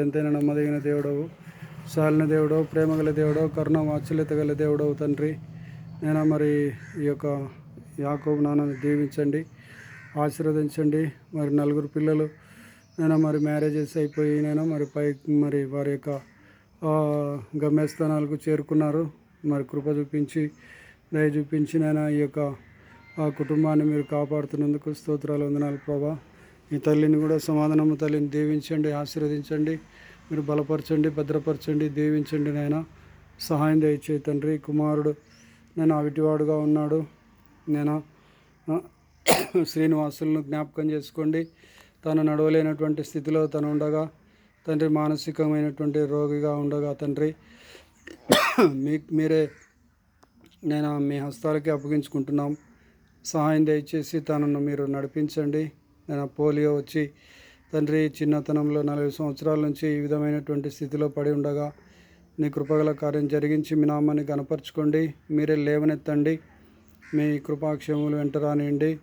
ఎంతైనా నమ్మదగిన దేవుడవు సాలిన దేవుడవు ప్రేమగల దేవుడవు కరుణ వాత్సల్యత గల దేవుడవు తండ్రి. నేను మరి ఈ యొక్క యాకోబు నాన్నని దీవించండి ఆశీర్వదించండి. మరి నలుగురు పిల్లలు నేను మరి మ్యారేజెస్ అయిపోయి నేను మరి పై మరి వారి యొక్క గమ్యస్థానాలకు చేరుకున్నారు. మరి కృప చూపించి దయ చూపించి నేను ఈ యొక్క ఆ కుటుంబాన్ని మీరు కాపాడుతున్నందుకు స్తోత్రాలు వందనాలు ప్రభా. ఈ తల్లిని కూడా సమాధానము తల్లిని దీవించండి ఆశీర్వదించండి మీరు బలపరచండి భద్రపరచండి దీవించండి నాయన. సహాయం దయచే తండ్రి కుమారుడు నేను అవిటివాడుగా ఉన్నాడు. నేను? శ్రీనివాసులను జ్ఞాపకం చేసుకోండి. తను నడవలేనటువంటి స్థితిలో తను ఉండగా తండ్రి మానసికమైనటువంటి రోగిగా ఉండగా తండ్రి మీ మీరే నేను మీ హస్తాలకి అప్పగించుకుంటున్నాం. సహాయం దయచేసి తనను మీరు నడిపించండి. పోలియో వచ్చి తండ్రి చిన్నతనంలో నలభై సంవత్సరాల నుంచి ఈ విధమైనటువంటి స్థితిలో పడి ఉండగా నీ కృపగల కార్యం జరిగించి మీ నామాన్ని కనపరచుకోండి మీరే లేవనెత్తండి. మీ కృపాక్షేములు వెంట రానియండి.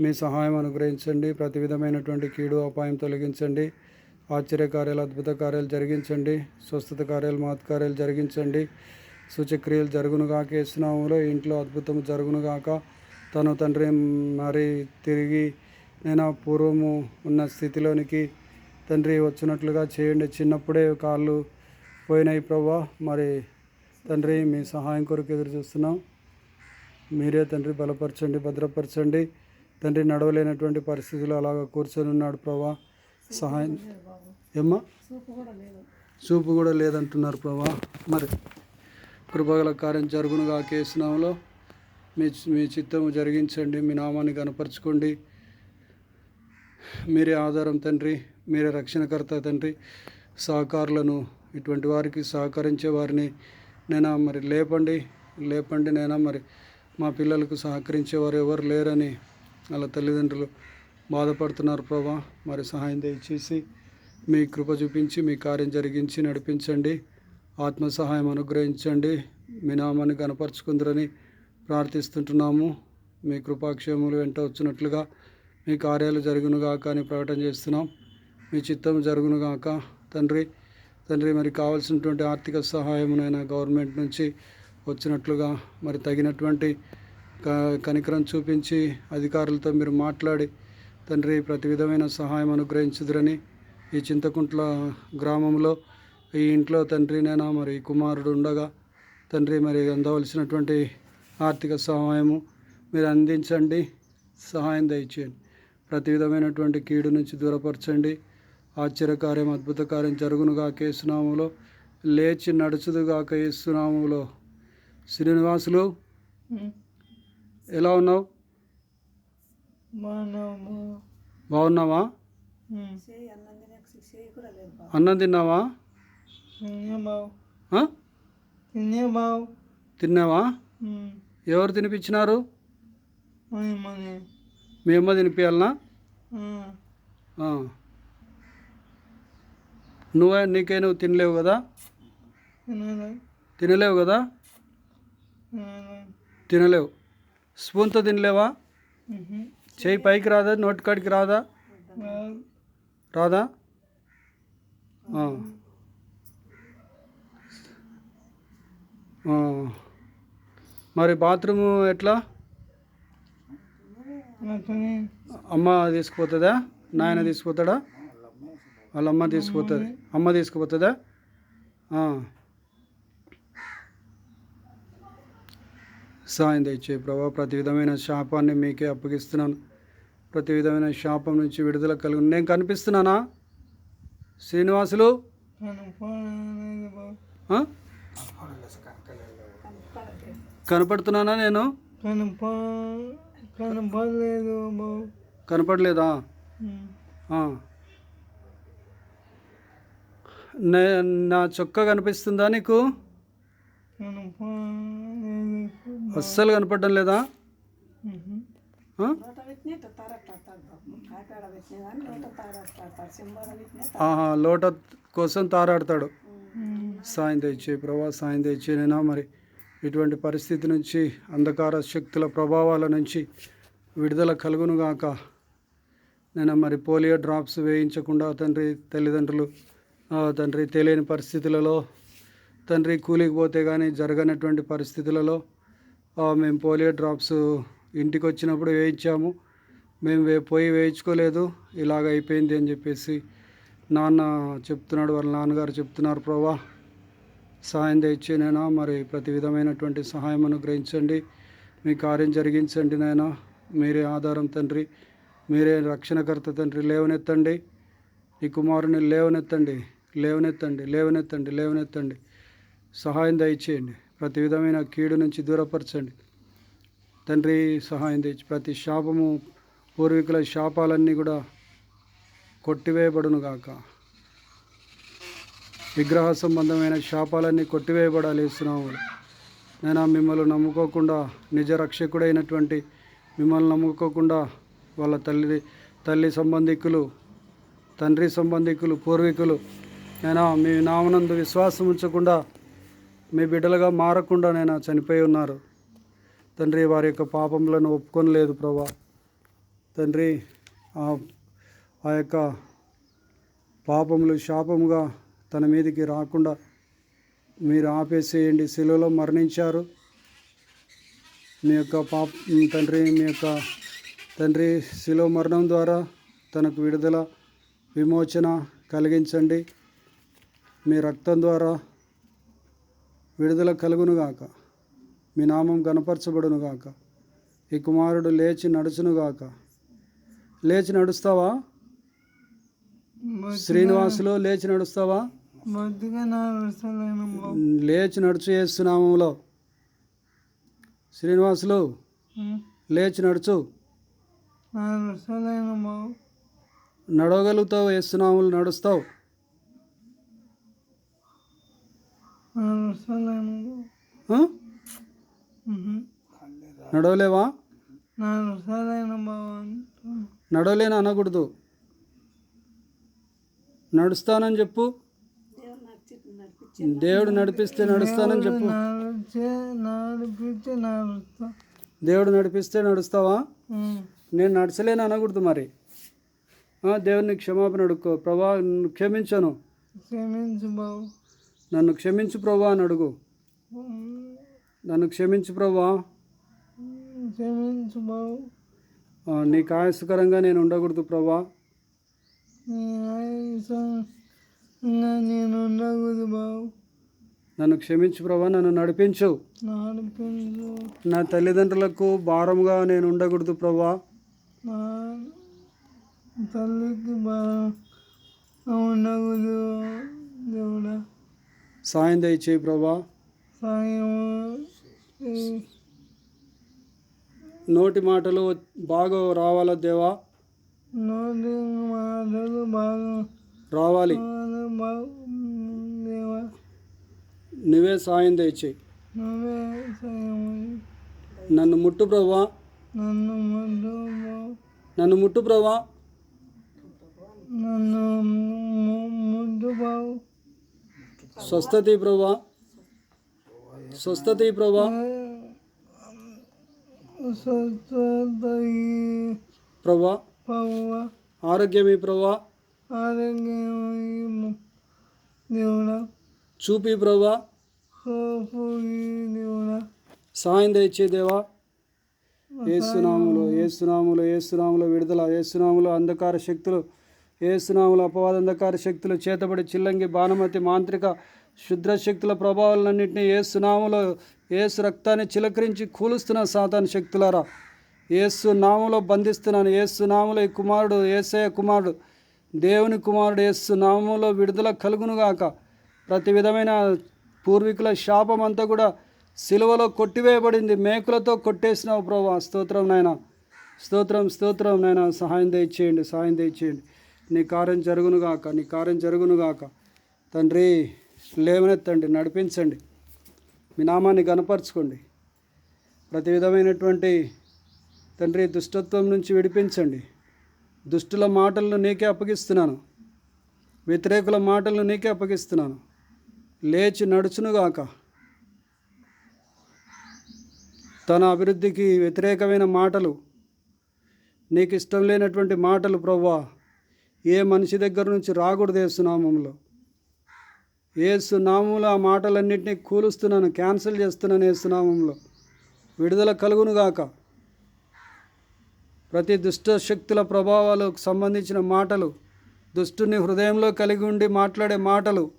మీ సహాయం అనుగ్రహించండి. ప్రతి విధమైనటువంటి కీడు అపాయం తొలగించండి. ఆశ్చర్య కార్యాలు అద్భుత కార్యాలు జరిగించండి. స్వస్థత కార్యాలు మహత్కార్యాలు జరిగించండి. సూచక్రియలు జరుగునుగాక వేసినాములో ఇంట్లో అద్భుతం జరుగునుగాక తను తండ్రి మరి తిరిగి నేను పూర్వము ఉన్న స్థితిలోనికి తండ్రి వచ్చినట్లుగా చేయండి. చిన్నప్పుడే కాళ్ళు పోయినాయి ప్రభా మరి తండ్రి మీ సహాయం కొరకు ఎదురు చూస్తున్నాం. మీరే తండ్రి బలపరచండి భద్రపరచండి. తండ్రి నడవలేనటువంటి పరిస్థితులు అలాగ కూర్చొని ఉన్నాడు ప్రభా సహాయం ఏమ్మా? చూపు కూడా లేదంటున్నారు ప్రభా మరి కృపగల కార్యం జరుగునుగా కేసునామలో మీ మీ చిత్తము జరిగించండి. మీ నామాన్ని కనపరచుకోండి మీరే ఆధారం తండ్రి మీరే రక్షణకర్త తండ్రి. సహకారులను ఇటువంటి వారికి సహకరించే వారిని నేను మరి లేపండి లేపండి నేను మరి మా పిల్లలకు సహకరించేవారు ఎవరు లేరని వాళ్ళ తల్లిదండ్రులు బాధపడుతున్నారు ప్రభా. మరి సహాయం దయచేసి మీ కృప చూపించి మీ కార్యం జరిగించి నడిపించండి. ఆత్మ సహాయం అనుగ్రహించండి. మీ నామాన్ని కనపరుచుకుందరని ప్రార్థిస్తుంటున్నాము. మీ కృపాక్షేములు వెంట వచ్చినట్లుగా మీ కార్యాలు జరుగునుగాక అని ప్రకటన చేస్తున్నాం. మీ చిత్తం జరుగునుగాక. తండ్రి తండ్రి మరి కావాల్సినటువంటి ఆర్థిక సహాయమునైనా గవర్నమెంట్ నుంచి వచ్చినట్లుగా మరి తగినటువంటి కనికరం చూపించి అధికారులతో మీరు మాట్లాడి తండ్రి ప్రతి విధమైన సహాయం అనుగ్రహించుదురని ఈ చింతకుంట్ల గ్రామంలో ఈ ఇంట్లో తండ్రినైనా మరి కుమారుడు ఉండగా తండ్రి మరి అందవలసినటువంటి ఆర్థిక సహాయము మీరు అందించండి. సహాయం దయచేయండి. ప్రతి విధమైనటువంటి కీడు నుంచి దూరపరచండి. ఆశ్చర్యకార్యం అద్భుత కార్యం జరుగునుగా కేసునామంలో లేచి నడుచుదుగా కేసునామంలో శ్రీనివాసులు ఎలా ఉన్నావు? బాగున్నావా? అన్నం తిన్నావా? తిన్నావా? ఎవరు తినిపించినారు? మీ అమ్మ తినిపించాలనా. నువ్వే నీకే నువ్వు తినలేవు కదా? తినాలి తినలేవు కదా? తినాలి తినలేవు. స్పూన్తో తినలేవా? చేయి పైకి రాదా? నోటి కాడికి రాదా? రాదా. మరి బాత్రూము ఎట్లా? అమ్మ తీసుకుపోతుందా? నాయన తీసుకుపోతాడా? వాళ్ళ అమ్మ తీసుకుపోతుంది. అమ్మ తీసుకుపోతుందా. సాయం దయచే ప్రభా. ప్రతి విధమైన శాపాన్ని మీకే అప్పగిస్తున్నాను. ప్రతి విధమైన శాపం నుంచి విడుదల కలుగు నేను కనిపిస్తున్నానా? శ్రీనివాసులు? కనపడుతున్నానా నేను? కనపడలేదు? కనపడలేదా. నే చొక్కా కనిపిస్తుందా నీకు? అస్సలు కనపడడం లేదా? ఆహా లోట కోసం తారాడతాడు. సాయం తెచ్చే ప్రభా సాయం తెచ్చేనైనా మరి? ఇటువంటి పరిస్థితి నుంచి అంధకార శక్తుల ప్రభావాల నుంచి విడుదల కలుగునుగాక నేను మరి పోలియో డ్రాప్స్ వేయించకుండా తండ్రి తల్లిదండ్రులు తండ్రి తెలియని పరిస్థితులలో తండ్రి కూలికి పోతే కానీ జరగనటువంటి పరిస్థితులలో మేము పోలియో డ్రాప్స్ ఇంటికి వచ్చినప్పుడు వేయించాము. మేము వే పోయి వేయించుకోలేదు. ఇలాగ అయిపోయింది అని చెప్పేసి నాన్న చెప్తున్నాడు వాళ్ళ నాన్నగారు చెప్తున్నారు ప్రభా సహాయం తెచ్చి మరి ప్రతి విధమైనటువంటి సహాయం అనుగ్రహించండి. మీ కార్యం జరిగించండి నాయనా. మీరే ఆధారం తండ్రి. మీరే రక్షణకర్త తండ్రి. లేవనెత్తండి. ఈ కుమారుని లేవనెత్తండి. లేవనెత్తండి. లేవనెత్తండి. లేవనెత్తండి. సహాయం దయచేయండి. ప్రతి విధమైన కీడు నుంచి దూరపరచండి. తండ్రి సహాయం తెచ్చి ప్రతి శాపము పూర్వీకుల శాపాలన్నీ కూడా కొట్టివేయబడును గాక విగ్రహ సంబంధమైన శాపాలన్నీ కొట్టివేయబడాలి ఇస్తున్నాము నేను మిమ్మల్ని నమ్ముకోకుండా నిజ రక్షకుడైనటువంటి మిమ్మల్ని నమ్ముకోకుండా వాళ్ళ తల్లి తల్లి సంబంధికులు తండ్రి సంబంధికులు పూర్వీకులు నేను మీ నామనందు విశ్వాసం ఉంచకుండా మీ బిడ్డలుగా మారకుండా నేను చనిపోయి ఉన్నారు. తండ్రి వారి యొక్క పాపములను ఒప్పుకొనలేదు ప్రభా. తండ్రి ఆ ఆ యొక్క పాపములు శాపముగా తన మీదికి రాకుండా మీరు ఆపేసేయండి. శిలువలో మరణించారు. మీ యొక్క పాప తండ్రి మీ యొక్క తండ్రి శిలువ మరణం ద్వారా తనకు విడుదల విమోచన కలిగించండి. మీ రక్తం ద్వారా విడుదల కలుగునుగాక. మీ నామం గనపరచబడునుగాక ఈ కుమారుడు లేచి నడుచునుగాక. లేచి నడుస్తావా? శ్రీనివాసులు లేచి నడుస్తావా? లేచి నడుచు చేస్తున్నాములో శ్రీనివాసులు. లేచి నడుచు. నడవగలుగుతావు వేస్తున్నాములు నడుస్తావు. నడవలేవా. నడవలేను అనకూడదు. నడుస్తానని చెప్పు. దేవుడు నడిపిస్తే నడుస్తానని చెప్పు. నడుస్తా. దేవుడు నడిపిస్తే నడుస్తావా. నేను నడచలేను అనకూడదు మరి. దేవునికి క్షమాపణ అడుక్కో. ప్రభా క్షమించను. క్షమించు బాబు. నన్ను క్షమించు ప్రభా అని అడుగు. నన్ను క్షమించు ప్రభా. క్షమించు బాబు. నీకు ఆయాసకరంగా నేను ఉండకూడదు ప్రభా. నేను ఉండకూడదు బాబు నన్ను క్షమించు ప్రభా నన్ను నడిపించు. నడిపించు. నా తల్లిదండ్రులకు భారముగా నేను ఉండకూడదు ప్రభా. తల్లికి ఉండకూడదు దేవుడా. సాయం దయచేయి ప్రభా. సాయం. నోటి మాటలు బాగా రావాలా దేవా? నోటి మాటలు బాగా రావాలి. నువ్వే సాయం దయచేయి. నన్ను ముట్టు ప్రభా. నన్ను ముద్దు నన్ను ముట్టు ప్రభా. నన్ను ముట్టు ముద్దు స్వస్థతి ప్రభా. స్వస్థతి ప్రభా. ప్రభా ఆరోగ్యమే ప్రభా. ఆరోగ్యం దేవుడా. చూపి ప్రభా. దేవుడా. సాయం దయచే దేవా. ఏసునాములు ఏసునాములు ఏసునాములు విడుదల ఏసునాములు అంధకార శక్తులు ఏసునాములు అపవాద అంధకార శక్తులు చేతబడి చిల్లంగి బాణమతి మాంత్రిక శుద్ర శక్తుల ప్రభావాలన్నింటినీ ఏసునాములో ఏసు రక్తాన్ని చిలకరించి కూలుస్తున్న సాతాన్ శక్తులారా. ఏసు నామంలో బంధిస్తున్నాను ఏసు నామంలో ఈ కుమారుడు ఏసయ కుమారుడు దేవుని కుమారుడు ఏసు నామంలో విడుదల కలుగునుగాక ప్రతి విధమైన పూర్వీకుల శాపం అంతా కూడా సిలువలో కొట్టివేయబడింది. మేకులతో కొట్టేసినావు ప్రభా. స్తోత్రం నాయన. స్తోత్రం స్తోత్రం నాయన. సహాయం దయచేయండి సహాయం దయచేయండి. నీ కార్యం జరుగునుగాక నీ కార్యం జరుగునుగాక తండ్రి లేవనెత్తండి నడిపించండి. మీ నామాన్ని గనపరచుకోండి ప్రతి విధమైనటువంటి తండ్రి దుష్టత్వం నుంచి విడిపించండి. దుష్టుల మాటలను నీకే అప్పగిస్తున్నాను. వ్యతిరేకుల మాటలను నీకే అప్పగిస్తున్నాను. లేచి నడుచునుగాక. తన అభివృద్ధికి వ్యతిరేకమైన మాటలు నీకు ఇష్టం లేనటువంటి మాటలు ప్రవ్వా ఏ మనిషి దగ్గర నుంచి రాకూడదు యేసునామంలో. ఏసు నామంలో ఆ మాటలన్నింటినీ కూలుస్తున్నాను క్యాన్సిల్ చేస్తున్నాను ఏ నామంలో విడుదల కలుగునుగాక. ప్రతి దుష్ట శక్తుల ప్రభావాలకు సంబంధించిన మాటలు దుష్టుని హృదయంలో కలిగి ఉండి మాట్లాడే మాటలు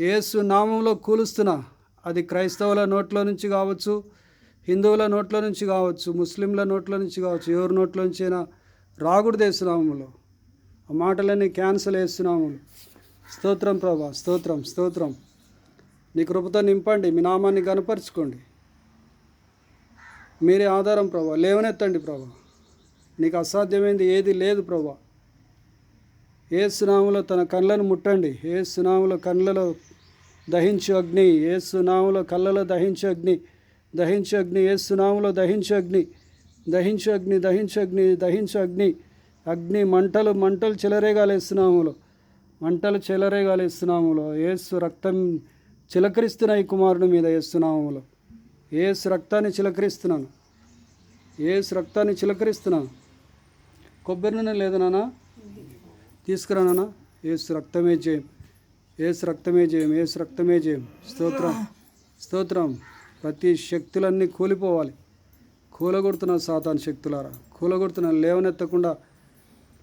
ఏసు నామంలో కూలుస్తున్నా అది క్రైస్తవుల నోట్లో నుంచి కావచ్చు హిందువుల నోట్లో నుంచి కావచ్చు ముస్లింల నోట్లో నుంచి కావచ్చు ఎవరి నోట్లో నుంచి అయినా రాకూడదు వేస్తున్నాములో ఆ మాటలన్నీ క్యాన్సిల్ వేస్తున్నాములు స్తోత్రం ప్రభా స్తోత్రం స్తోత్రం. నీ కృపతో నింపండి మీ నామాన్ని కనపరుచుకోండి మీరే ఆధారం ప్రభా లేవనెత్తండి ప్రభా. నీకు అసాధ్యమైంది ఏది లేదు ప్రభా. ఏ సునాములో తన కళ్ళను ముట్టండి. ఏ సునాములో కళ్ళలో దహించు అగ్ని. ఏ సునాములో కళ్ళలో దహించు అగ్ని. దహించు అగ్ని. ఏ సునాములో దహించు అగ్ని. దహించు అగ్ని దహించు అగ్ని దహించు అగ్ని. అగ్ని మంటలు మంటలు చెలరేగాలేస్తున్నాములో మంటలు చెలరేగాలేస్తున్నాములో ఏసు రక్తం చిలకరిస్తున్నాయి కుమారుని మీద వేస్తున్నాములో ఏసు రక్తాన్ని చిలకరిస్తున్నాను. ఏసు రక్తాన్ని చిలకరిస్తున్నాను. కొబ్బరి నూనె లేదు నాన్న తీసుకురా నాన్న ఏసు రక్తమే జయం. ఏసు రక్తమే జయం. ఏసు రక్తమే జయం. స్తోత్రం. స్తోత్రం. ప్రతి శక్తులన్నీ కూలిపోవాలి. కూలగొడుతున్న సాతాన్ శక్తులారా. కూలగొడుతున్న లేవనెత్తకుండా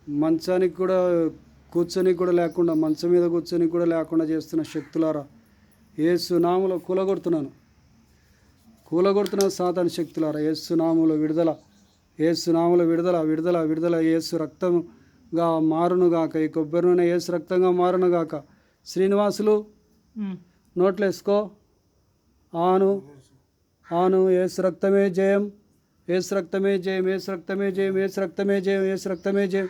మంచానికి కూడా కూర్చొని కూడా లేకుండా మంచం మీద కూర్చొని కూడా లేకుండా చేస్తున్న శక్తులారా. ఏసు నాములో కూలగొడుతున్నాను. కూలగొడుతున్న సాతాన్ శక్తులారా. ఏసు నాములో విడుదల. ఏసు నాములో విడుదల విడుదల విడుదల. ఏసు రక్తంగా మారునుగాక. ఈ కొబ్బరి నూనె ఏసు రక్తంగా మారునుగాక. శ్రీనివాసులు నోట్లు వేసుకో ఆను ఆను ఏసు రక్తమే జయం ఏసు రక్తమే జయం ఏసు రక్తమే జయం ఏసు రక్తమే జయం ఏసు రక్తమే జయం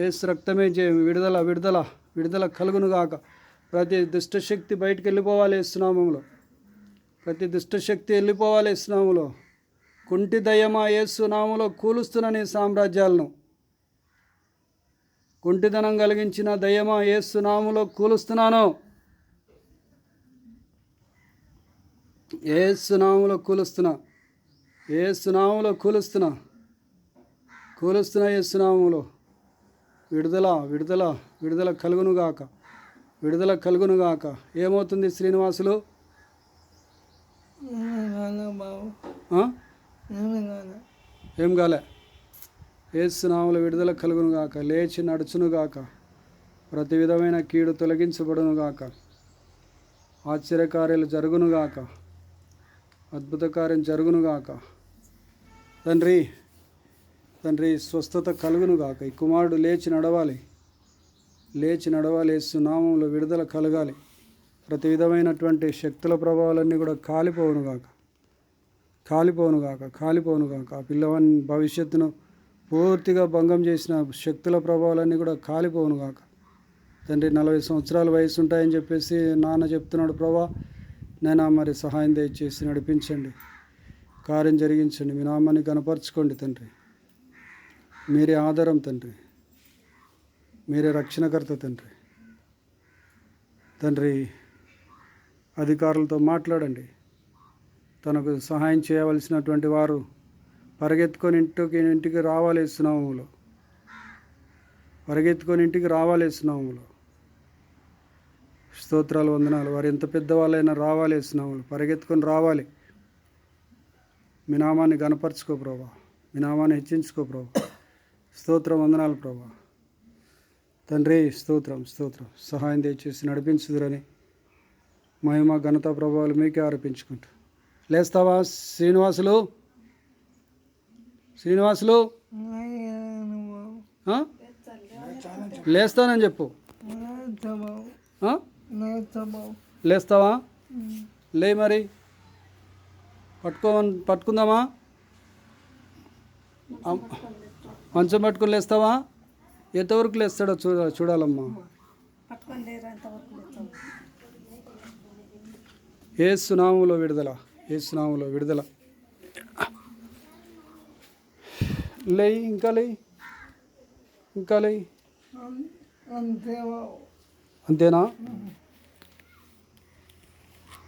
ఏసు రక్తమే జయం. విడుదల విడుదల విడుదల కలుగునుగాక. ప్రతి దుష్టశక్తి బయటికి వెళ్ళిపోవాలి ఏసునామంలో ప్రతి దుష్టశక్తి వెళ్ళిపోవాలి ఏసునాములో కుంటి దయ్యమా ఏసునాములో కూలుస్తున్న నీ సామ్రాజ్యాలను. కుంటిదనం కలిగించిన దయ్యమా ఏసునాములో కూలుస్తున్నాను. ఏసునాములో కూలుస్తున్నా. ఏసునాములో కూలుస్తున్నా. కూలుస్తున్నా ఏసునాములో విడుదల విడుదల విడుదల కలుగునుగాక విడుదల కలుగునుగాక ఏమవుతుంది శ్రీనివాసులు? బాబు. ఏం కాలే? ఏసునాముల విడుదల కలుగును గాక లేచి నడుచును గాక ప్రతి విధమైన కీడు తొలగించబడునుగాక ఆశ్చర్యకార్యాలు జరుగునుగాక అద్భుత కార్యం జరుగునుగాక తండ్రి తండ్రి స్వస్థత కలుగునుగాక ఈ కుమారుడు లేచి నడవాలి. లేచి నడవాలి సునామంలో విడుదల కలగాలి. ప్రతి విధమైనటువంటి శక్తుల ప్రభావాలన్నీ కూడా కాలిపోవును గాక. కాలిపోనుగాక కాలిపోనుగాక ఆ పిల్లవాని భవిష్యత్తును పూర్తిగా భంగం చేసిన శక్తుల ప్రభావాలన్నీ కూడా కాలిపోనుగాక తండ్రి నలభై సంవత్సరాల వయసు ఉంటాయని చెప్పేసి నాన్న చెప్తున్నాడు ప్రభా నేను మరి సహాయం దయచేసి నడిపించండి. కార్యం జరిగించండి. మీ నామాన్ని కనపరచుకోండి తండ్రి. మీరే ఆధారం తండ్రి. మీరే రక్షణకర్త తండ్రి. తండ్రి అధికారులతో మాట్లాడండి. తనకు సహాయం చేయవలసినటువంటి వారు పరిగెత్తుకొని ఇంటికి ఇంటికి రావాలి సునామములో పరిగెత్తుకొని ఇంటికి రావాలి సునామములో స్తోత్రాలు వందనాలు. వారు ఎంత పెద్దవాళ్ళైనా రావాలి సునాములు పరిగెత్తుకొని రావాలి. మీ నామాన్ని గనపరచుకో ప్రభా. మీ నామాన్ని హెచ్చించుకో ప్రభా. స్తోత్రం వందనాలు ప్రభా. తండ్రి స్తోత్రం స్తోత్రం. సహాయం దయచేసి నడిపించుదురని మహిమ ఘనత ప్రభావాలు మీకే ఆరోపించుకుంటూ లేస్తావా? శ్రీనివాసులు? శ్రీనివాసులు? లేస్తానని చెప్పు. లేస్తావా? లే మరి. పట్టుకో పట్టుకుందామా? మంచం పట్టుకొని లేస్తావా? ఎంతవరకు లేస్తాడో చూడ చూడాలమ్మా. ఏ సునాములో విడుదల. ఏసునాములో విడుదల. లే ఇంకా లే ఇంకా లే. అంతే అంతేనా?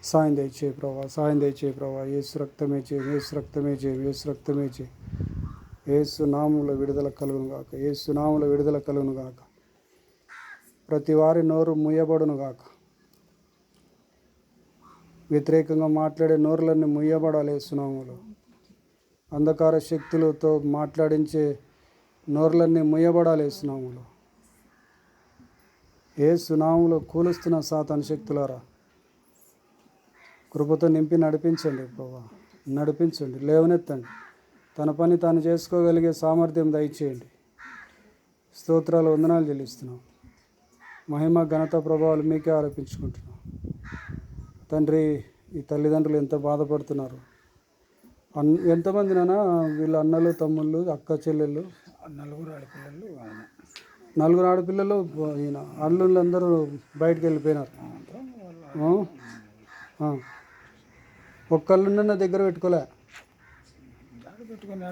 సాయం దయచే ప్రభా సాయం దయచే ప్రభా. ఏసు రక్తమే చేయం ఏసు రక్తమే చేయి ఏసు రక్తమే చేయి. ఏసు నామంలో విడుదల కలుగును గాక. ఏసు నామంలో విడుదల కలుగును గాక. ప్రతి వారి నోరు ముయ్యబడును గాక. వ్యతిరేకంగా మాట్లాడే నోరులన్నీ ముయ్యబడాలి సునాములు. అంధకార శక్తులతో మాట్లాడించే నోరులన్నీ ముయ్యబడాలి సునాములు. ఏ సునాములో కూలుస్తున్న సాతాను శక్తులారా? కృపతో నింపి నడిపించండి బాబా నడిపించండి. లేవనెత్తండి. తన పని తాను చేసుకోగలిగే సామర్థ్యం దయచేయండి. స్తోత్రాలు వందనాలు చెల్లిస్తున్నాం. మహిమ ఘనత ప్రభావాలు మీకే ఆరోపించుకుంటున్నాం. తండ్రి ఈ తల్లిదండ్రులు ఎంత బాధపడుతున్నారు? అన్ ఎంతమంది నాన్న? వీళ్ళ అన్నలు తమ్ముళ్ళు అక్క చెల్లెళ్ళు? నలుగురు ఆడపిల్లలు నలుగురు ఆడపిల్లలు ఈయన అల్లుళ్ళు అందరూ బయటకు వెళ్ళిపోయినారు. ఒక్కళ్ళున్న దగ్గర పెట్టుకోలే? పెట్టుకుని.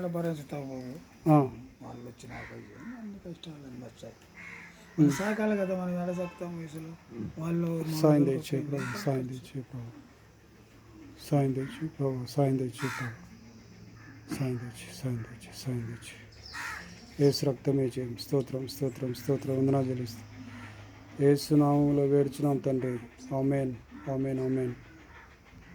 వాళ్ళు వచ్చినాక అన్ని కష్టాలు వచ్చాయి. మనం సాకాలి కదా మనం ఎడ చెప్తాం వయసులో వాళ్ళు సాయం తెచ్చే ప్రభు సాయం తెచ్చే ప్రభు. సాయం తెచ్చి ప్రభు సాయం తెచ్చే ప్రభు. సాయం తెచ్చి సాయం తెచ్చి సాయం తెచ్చి ఏసు రక్తమే చేయం స్తోత్రం స్తోత్రం స్తోత్రం. వందనా చెల్లిస్తాం. ఏసు నామంలో వేడుచున్నాం తండ్రి. ఆమెన్. Amen amen.